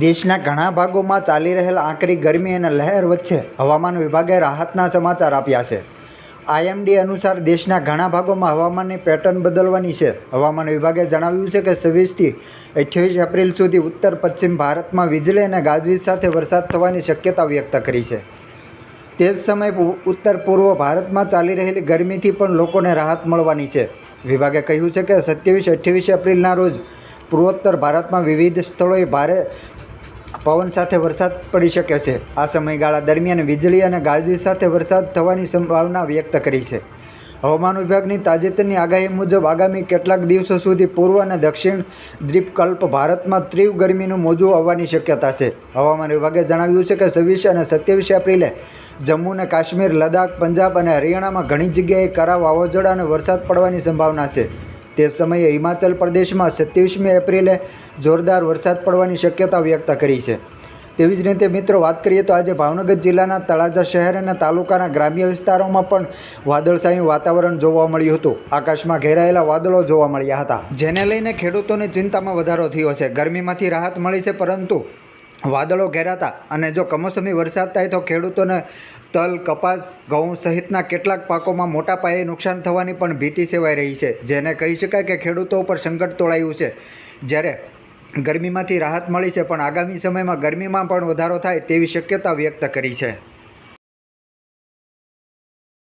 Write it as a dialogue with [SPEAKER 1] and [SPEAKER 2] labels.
[SPEAKER 1] દેશના ઘણા ભાગોમાં ચાલી રહેલ આકરી ગરમી અને લહેર વચ્ચે હવામાન વિભાગે રાહતના સમાચાર આપ્યા છે. આઈએમડી અનુસાર દેશના ઘણા ભાગોમાં હવામાનની પેટર્ન બદલવાની છે. હવામાન વિભાગે જણાવ્યું છે કે છવ્વીસથી અઠ્યાવીસ એપ્રિલ સુધી ઉત્તર પશ્ચિમ ભારતમાં વીજળી અને ગાજવીજ સાથે વરસાદ થવાની શક્યતા વ્યક્ત કરી છે. તે જ સમયે ઉત્તર પૂર્વ ભારતમાં ચાલી રહેલી ગરમીથી પણ લોકોને રાહત મળવાની છે. વિભાગે કહ્યું છે કે સત્યાવીસ અઠ્યાવીસ એપ્રિલના રોજ પૂર્વોત્તર ભારતમાં વિવિધ સ્થળોએ ભારે પવન સાથે વરસાદ પડી શકે છે. આ સમયગાળા દરમિયાન વીજળી અને ગાજવીજ સાથે વરસાદ થવાની સંભાવના વ્યક્ત કરી છે. હવામાન વિભાગની તાજેતરની આગાહી મુજબ આગામી કેટલાક દિવસો સુધી પૂર્વ અને દક્ષિણ દ્વીપકલ્પ ભારતમાં તીવ્ર ગરમીનું મોજું આવવાની શક્યતા છે. હવામાન વિભાગે જણાવ્યું છે કે છવ્વીસ અને સત્યાવીસ એપ્રિલે જમ્મુ અને કાશ્મીર, લદ્દાખ, પંજાબ અને હરિયાણામાં ઘણી જગ્યાએ કરા વાવાઝોડા અને વરસાદ પડવાની સંભાવના છે. તે સમયે હિમાચલ પ્રદેશમાં સત્યાવીસમી એપ્રિલે જોરદાર વરસાદ પડવાની શક્યતા વ્યક્ત કરી છે. તેવી જ રીતે મિત્રો વાત કરીએ તો આજે ભાવનગર જિલ્લાના તળાજા શહેર અને તાલુકાના ગ્રામ્ય વિસ્તારોમાં પણ વાદળછાયું વાતાવરણ જોવા મળ્યું હતું. આકાશમાં ઘેરાયેલા વાદળો જોવા મળ્યા હતા. જેને લઈને ખેડૂતોની ચિંતામાં વધારો થયો છે. ગરમીમાંથી રાહત મળી છે પરંતુ વાદળો ઘેરાતા અને જો કમોસમી વરસાદ થાય તો ખેડૂતોને તલ, કપાસ, ઘઉં સહિતના કેટલાક પાકોમાં મોટા પાયે નુકસાન થવાની પણ ભીતિ સેવાઈ રહી છે. જેને કહી શકાય કે ખેડૂતો ઉપર સંકટ તોળાયું છે. જ્યારે ગરમીમાંથી રાહત મળી છે, પણ આગામી સમયમાં ગરમીમાં પણ વધારો થાય તેવી શક્યતા વ્યક્ત કરી છે.